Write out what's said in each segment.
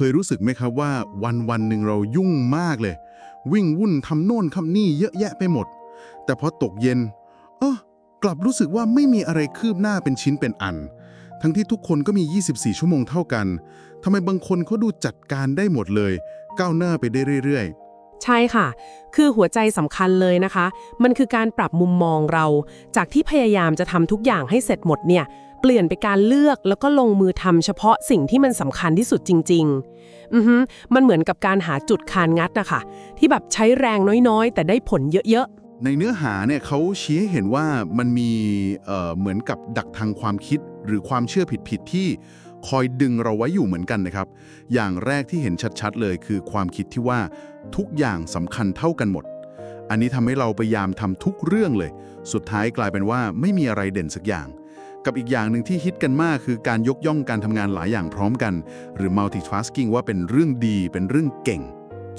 คยรู้สึกไหมครับว่าวันวันหนึ่งเรายุ่งมากเลย วิ่งวุ่นทำโน่นทำนี่เยอะแยะไปหมด แต่พอตกเย็นเออกลับรู้สึกว่าไม่มีอะไรคืบหน้าเป็นชิ้นเป็นอัน ทั้งที่ทุกคนก็มี 24 ชั่วโมงเท่ากันทำไมบางคนเขาดูจัดการได้หมดเลย ก้าวหน้าไปได้เรื่อยใช่ค่ะ คือหัวใจสำคัญเลยนะคะ มันคือการปรับมุมมองเรา จากที่พยายามจะทำทุกอย่างให้เสร็จหมดเนี่ย เปลี่ยนไปการเลือกแล้วก็ลงมือทำเฉพาะสิ่งที่มันสำคัญที่สุดจริง ๆ อือฮึมันเหมือนกับการหาจุดคานงัดนะคะที่แบบใช้แรงน้อยๆ แต่ได้ผลเยอะๆ ในเนื้อหาเนี่ยเขาชี้ให้เห็นว่ามันมีเอ่อเหมือนกับดักทางความคิดหรือความเชื่อผิดๆที่คอยดึงเราไว้อยู่เหมือนกันนะครับ อย่างแรกที่เห็นชัดๆ เลยคือความคิดที่ว่าทุกอย่างสำคัญเท่ากันหมด อันนี้ทำให้เราพยายามทำทุกเรื่องเลย สุดท้ายกลายเป็นว่าไม่มีอะไรเด่นสักอย่าง กับอีกอย่างหนึ่งที่ฮิตกันมากคือการยกย่องการทำงานหลายอย่างพร้อมกัน หรือ multitasking ว่าเป็นเรื่องดีเป็นเรื่องเก่ง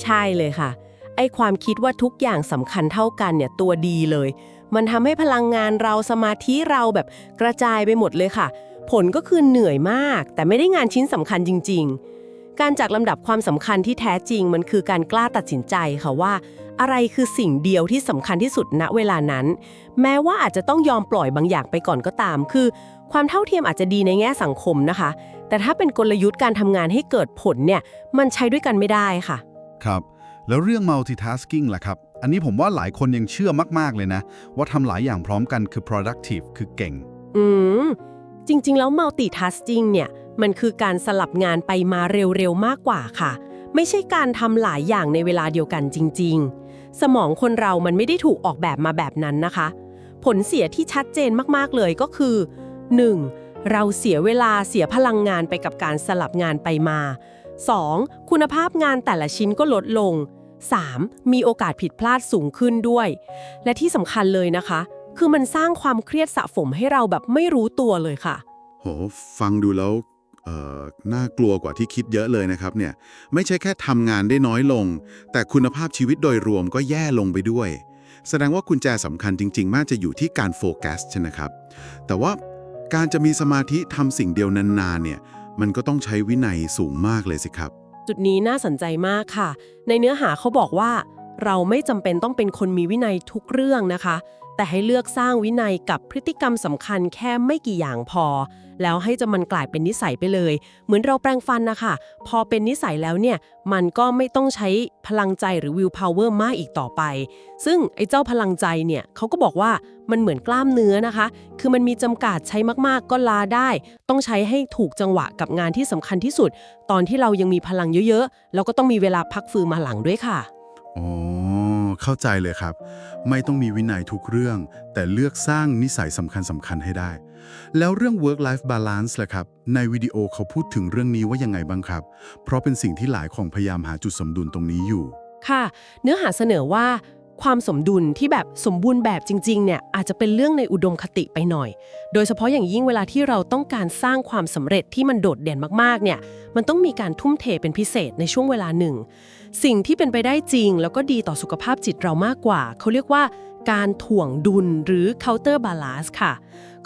ใช่เลยค่ะ ไอความคิดว่าทุกอย่างสำคัญเท่ากันเนี่ยตัวดีเลย มันทำให้พลังงานเราสมาธิเราแบบกระจายไปหมดเลยค่ะ ผลก็คือเหนื่อยมาก แต่ไม่ได้งานชิ้นสำคัญจริง ๆ การจัดลำดับความสำคัญที่แท้จริงมันคือการกล้าตัดสินใจค่ะว่า อะไรคือสิ่งเดียวที่สำคัญที่สุดณเวลานั้น แม้ว่าอาจจะต้องยอมปล่อยบางอย่างไปก่อนก็ตาม คือ ความเท่าเทียมอาจจะดีในแง่สังคมนะคะ แต่ถ้าเป็นกลยุทธ์การทำงานให้เกิดผลเนี่ยมันใช้ด้วยกันไม่ได้ค่ะ ครับ แล้วเรื่อง multitasking ล่ะครับ อันนี้ผมว่าหลายคนยังเชื่อมากๆเลยนะ ว่าทำหลายอย่างพร้อมกันคือ productive คือเก่ง อืมจริง ๆ แล้ว multitasking เนี่ย มันคือการสลับงานไปมาเร็วๆมากกว่าค่ะ ไม่ใช่การทำหลายอย่างในเวลาเดียวกันจริง ๆ สมองคนเรามันไม่ได้ถูกออกแบบมาแบบนั้นนะคะ ผลเสียที่ชัดเจนมากๆเลยก็คือ 1. เราเสียเวลาเสียพลังงานไปกับการสลับงานไปมา 2. คุณภาพงานแต่ละชิ้นก็ลดลง 3. มีโอกาสผิดพลาดสูงขึ้นด้วย และที่สำคัญเลยนะคะ คือมันสร้างความเครียดสะสมให้เราแบบไม่รู้ตัวเลยค่ะ โห ฟังดูแล้ว น่ากลัวกว่าที่คิดเยอะเลยนะครับเนี่ยไม่ใช่แค่ทำงานได้น้อยลง แต่คุณภาพชีวิตโดยรวมก็แย่ลงไปด้วย แสดงว่ากุญแจสำคัญจริง ๆ มากจะอยู่ที่การโฟกัสใช่ไหมครับ แต่ว่าการจะมีสมาธิทำสิ่งเดียวนานๆเนี่ยมันก็ต้องใช้วินัยสูงมากเลยสิครับ จุดนี้น่าสนใจมากค่ะ ในเนื้อหาเขาบอกว่า เราไม่จำเป็นต้องเป็นคนมีวินัยทุกเรื่องนะคะ แต่ให้เลือกสร้างวินัยกับพฤติกรรมสำคัญแค่ไม่กี่อย่างพอ แล้วให้จะมันกลายเป็นนิสัยไปเลย เหมือนเราแปรงฟันนะคะพอเป็นนิสัยแล้วเนี่ย มันก็ไม่ต้องใช้พลังใจหรือ will power มากอีกต่อไป ซึ่งไอ้เจ้าพลังใจเนี่ยเขาก็บอกว่ามันเหมือนกล้ามเนื้อนะคะ คือมันมีจำกัดใช้มากๆ ก็ลาได้ ต้องใช้ให้ถูกจังหวะกับงานที่สำคัญที่สุด ตอนที่เรายังมีพลังเยอะๆแล้วก็ต้องมีเวลาพักฟื้นมาหลังด้วยค่ะ อ๋อเข้าใจเลยครับ ไม่ต้องมีวินัยทุกเรื่อง แต่เลือกสร้างนิสัยสำคัญสำคัญให้ได้ แล้วเรื่อง work life balance ล่ะครับ ในวิดีโอเขาพูดถึงเรื่องนี้ว่ายังไงบ้างครับ เพราะเป็นสิ่งที่หลายของพยายามหาจุดสมดุลตรงนี้อยู่ ค่ะ เนื้อหาเสนอว่า ความสมดุลที่แบบสมบูรณ์แบบจริงๆเนี่ยอาจจะเป็นเรื่องในอุดมคติไปหน่อย โดยเฉพาะอย่างยิ่งเวลาที่เราต้องการสร้างความสำเร็จที่มันโดดเด่นมากๆเนี่ยมันต้องมีการทุ่มเทเป็นพิเศษในช่วงเวลาหนึ่ง สิ่งที่เป็นไปได้จริง แล้วก็ดีต่อสุขภาพจิตเรามากกว่า เขาเรียกว่าการถ่วงดุลหรือ counter balance ค่ะ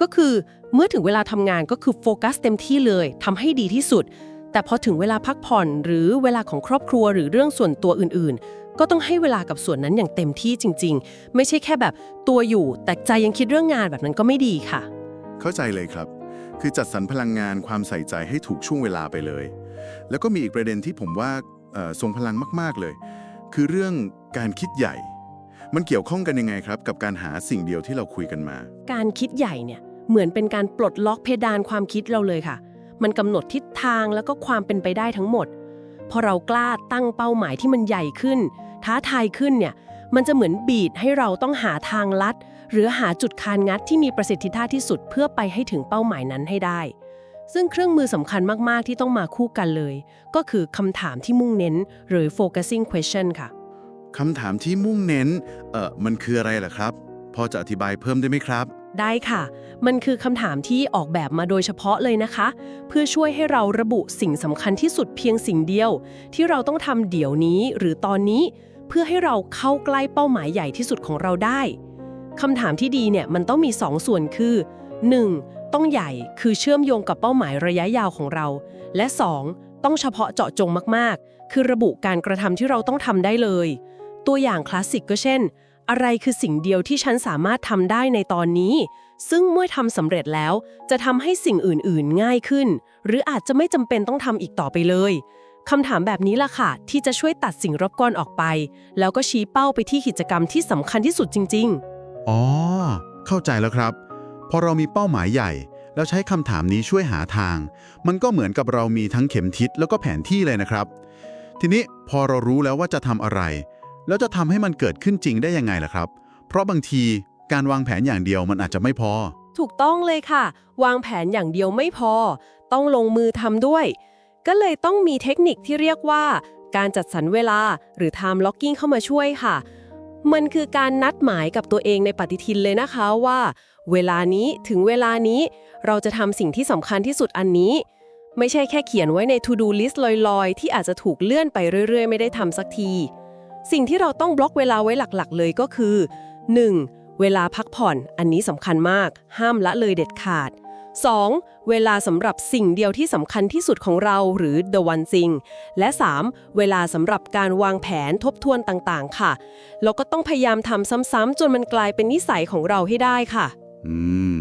ก็คือเมื่อถึงเวลาทำงานก็คือโฟกัสเต็มที่เลยทำให้ดีที่สุด แต่พอถึงเวลาพักผ่อนหรือเวลาของครอบครัวหรือเรื่องส่วนตัวอื่นๆ ก็ต้องให้เวลากับส่วนนั้นอย่างเต็มที่จริง ๆ ไม่ใช่แค่แบบตัวอยู่แต่ใจยังคิดเรื่องงานแบบนั้นก็ไม่ดีค่ะ เข้าใจเลยครับ คือจัดสรรพลังงานความใส่ใจให้ถูกช่วงเวลาไปเลย แล้วก็มีอีกประเด็นที่ผมว่าเอ่อทรงพลังมาก ๆเลย คือเรื่องการคิดใหญ่ มันเกี่ยวข้องกันยังไงครับ กับการหาสิ่งเดียวที่เราคุยกันมา การคิดใหญ่เนี่ยเหมือนเป็นการปลดล็อกเพดานความคิดเราเลยค่ะ มันกำหนดทิศทางแล้วก็ความเป็นไปได้ทั้งหมด พอเรากล้าตั้งเป้าหมายที่มันใหญ่ขึ้น ท้าทายขึ้นเนี่ยมันจะเหมือนบีดให้เราต้องหาทางลัด หรือหาจุดคานงัดที่มีประสิทธิภาพที่สุดเพื่อไปให้ถึงเป้าหมายนั้นให้ได้ ซึ่งเครื่องมือสำคัญมาก ๆ ที่ต้องมาคู่กันเลย ก็คือคำถามที่มุ่งเน้น หรือ focusing question ค่ะคำถามที่มุ่งเน้น เอ่อมันคืออะไรล่ะครับ พอจะอธิบายเพิ่มได้ไหมครับ ได้ค่ะ มันคือคำถามที่ออกแบบมาโดยเฉพาะเลยนะคะ เพื่อช่วยให้เราระบุสิ่งสำคัญที่สุดเพียงสิ่งเดียว ที่เราต้องทำเดี๋ยวนี้หรือตอนนี้ เพื่อให้เราเข้าใกล้เป้าหมายใหญ่ที่สุดของเราได้คำถามที่ดีเนี่ยมันต้องมี 2 ส่วนคือ 1. ต้องใหญ่คือเชื่อมโยงกับเป้าหมายระยะยาวของเรา และ 2. ต้องเฉพาะเจาะจงมากๆ คือระบุการกระทำที่เราต้องทำได้เลย ตัวอย่างคลาสสิกก็เช่น อะไรคือสิ่งเดียวที่ฉันสามารถทำได้ในตอนนี้ ซึ่งเมื่อทำสำเร็จแล้ว จะทำให้สิ่งอื่นๆ ง่ายขึ้น หรืออาจจะไม่จำเป็นต้องทำอีกต่อไปเลย คำถามแบบนี้ล่ะค่ะ ที่จะช่วยตัดสิ่งรบกวนออกไป แล้วก็ชี้เป้าไปที่กิจกรรมที่สำคัญที่สุดจริง ๆ อ๋อ เข้าใจแล้วครับ พอเรามีเป้าหมายใหญ่ แล้วใช้คำถามนี้ช่วยหาทาง มันก็เหมือนกับเรามีทั้งเข็มทิศแล้วก็แผนที่เลยนะครับ ทีนี้พอเรารู้แล้วว่าจะทำอะไร แล้วจะทำให้มันเกิดขึ้นจริงได้ยังไงล่ะครับ เพราะบางทีการวางแผนอย่างเดียวมันอาจจะไม่พอ ถูกต้องเลยค่ะ วางแผนอย่างเดียวไม่พอ ต้องลงมือทำด้วย ก็เลยต้องมีเทคนิคที่เรียกว่า การจัดสรรเวลาหรือ time blocking เข้ามาช่วยค่ะ มันคือการนัดหมายกับตัวเองในปฏิทินเลยนะคะว่า เวลานี้ถึงเวลานี้เราจะทำสิ่งที่สำคัญที่สุดอันนี้ ไม่ใช่แค่เขียนไว้ใน to do list ลอยๆ ที่อาจจะถูกเลื่อนไปเรื่อย ๆ ไม่ได้ทำสักที สิ่งที่เราต้องบล็อกเวลาไว้หลักๆ เลยก็คือ 1. เวลาพักผ่อนอันนี้สำคัญมาก ห้ามละเลยเด็ดขาด 2. เวลาสำหรับสิ่งเดียวที่สำคัญที่สุดของเราหรือ the one thing และ 3. เวลาสำหรับการวางแผนทบทวนต่างๆ ค่ะแล้วก็ต้องพยายามทำซ้ำๆจนมันกลายเป็นนิสัยของเราให้ได้ค่ะ อืม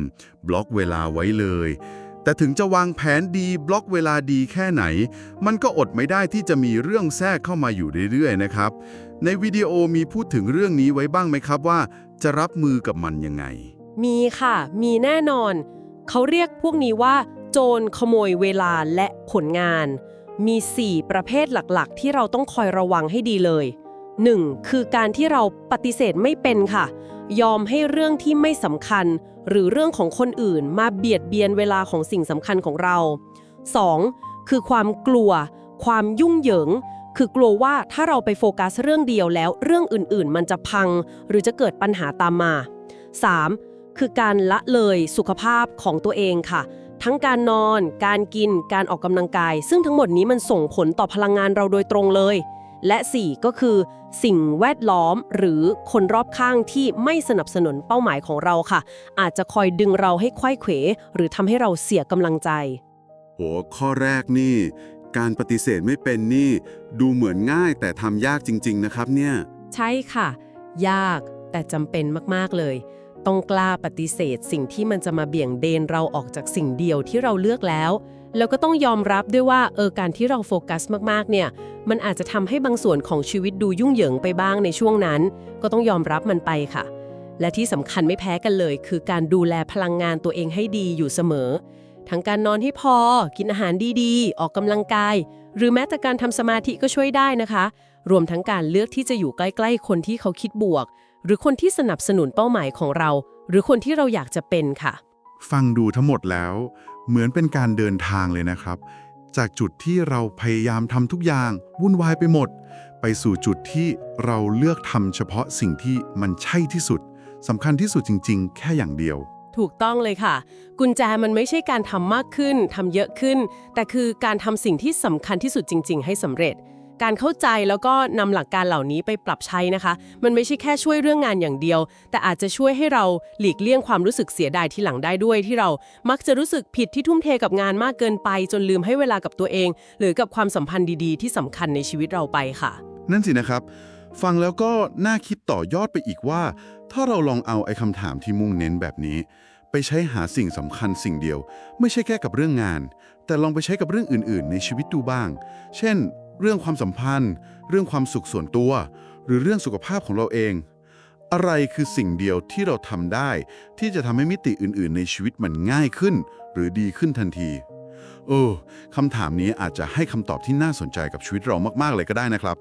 บล็อกเวลาไว้เลย แต่ถึงจะวางแผนดีบล็อกเวลาดีแค่ไหน มันก็อดไม่ได้ที่จะมีเรื่องแทรกเข้ามาอยู่เรื่อยๆ นะครับ ในวิดีโอมีพูดถึงเรื่องนี้ไว้บ้างไหมครับว่า จะรับมือกับมันยังไง มีค่ะ มีแน่นอน เขาเรียกพวกนี้ว่า โจรขโมยเวลาและผลงาน มี 4 ประเภทหลักๆ ที่เราต้องคอยระวังให้ดีเลย 1. คือการที่เราปฏิเสธไม่เป็นค่ะ ยอมให้เรื่องที่ไม่สำคัญ หรือเรื่องของคนอื่นมาเบียดเบียนเวลาของสิ่งสำคัญของเรา 2. คือความกลัว ความยุ่งเหยิง คือกลัวว่าถ้าเราไปโฟกัสเรื่องเดียวแล้ว เรื่องอื่นๆ มันจะพัง หรือจะเกิดปัญหาตามมา 3. คือการละเลยสุขภาพของตัวเองค่ะ ทั้งการนอน การกิน การออกกำลังกาย ซึ่งทั้งหมดนี้มันส่งผลต่อพลังงานเราโดยตรงเลย และ 4 ก็คือ สิ่งแวดล้อมหรือคนรอบข้างที่ไม่สนับสนุนเป้าหมายของเราค่ะ อาจจะคอยดึงเราให้ไขว้เขว หรือทำให้เราเสียกำลังใจโหข้อแรกนี่ การปฏิเสธไม่เป็นนี่ ดูเหมือนง่ายแต่ทำยากจริง ๆ นะครับเนี่ย ใช่ค่ะ ยากแต่จำเป็นมากๆเลย ต้องกล้าปฏิเสธสิ่งที่มันจะมาเบี่ยงเบนเราออกจากสิ่งเดียวที่เราเลือกแล้ว แล้วก็ต้องยอมรับด้วยว่าเออการที่เราโฟกัสมากๆเนี่ย มันอาจจะทำให้บางส่วนของชีวิตดูยุ่งเหยิงไปบ้างในช่วงนั้น ก็ต้องยอมรับมันไปค่ะ และที่สำคัญไม่แพ้กันเลย คือการดูแลพลังงานตัวเองให้ดีอยู่เสมอ ทั้งการนอนให้พอ กินอาหารดีๆ ออกกำลังกาย หรือแม้แต่การทำสมาธิก็ช่วยได้นะคะ รวมทั้งการเลือกที่จะอยู่ใกล้ ๆ คนที่เขาคิดบวก หรือคนที่สนับสนุนเป้าหมายของเรา หรือคนที่เราอยากจะเป็นค่ะ ฟังดูทั้งหมดแล้ว เหมือนเป็นการเดินทางเลยนะครับ จากจุดที่เราพยายามทำทุกอย่าง วุ่นวายไปหมด ไปสู่จุดที่เราเลือกทำเฉพาะสิ่งที่มันใช่ที่สุดสำคัญที่สุดจริง ๆ แค่อย่างเดียว ถูกต้องเลยค่ะ กุญแจมันไม่ใช่การทำมากขึ้นทำเยอะขึ้น แต่คือการทำสิ่งที่สำคัญที่สุดจริง ๆ ให้สำเร็จ การเข้าใจแล้วก็นำหลักการเหล่านี้ไปปรับใช้นะคะ มันไม่ใช่แค่ช่วยเรื่องงานอย่างเดียว แต่อาจจะช่วยให้เราหลีกเลี่ยงความรู้สึกเสียดายที่หลังได้ด้วย ที่เรามักจะรู้สึกผิดที่ทุ่มเทกับงานมากเกินไป จนลืมให้เวลากับตัวเอง หรือกับความสัมพันธ์ดีๆ ที่สำคัญในชีวิตเราไปค่ะ นั่นสินะครับ ฟังแล้วก็น่าคิดต่อยอดไปอีกว่า ถ้าเราลองเอาไอ้คำถามที่มุ่งเน้นแบบนี้ ไปใช้หาสิ่งสำคัญสิ่งเดียว ไม่ใช่แค่กับเรื่องงาน แต่ลองไปใช้กับเรื่องอื่น ๆ ในชีวิตดูบ้าง เช่น เรื่องความสัมพันธ์ เรื่องความสุขส่วนตัว หรือเรื่องสุขภาพของเราเอง อะไรคือสิ่งเดียวที่เราทำได้ ที่จะทำให้มิติอื่น ๆ ในชีวิตมันง่ายขึ้น หรือดีขึ้นทันทีเออคำถามนี้อาจจะให้คำตอบที่น่าสนใจกับชีวิตเรามาก ๆ เลยก็ได้นะครับ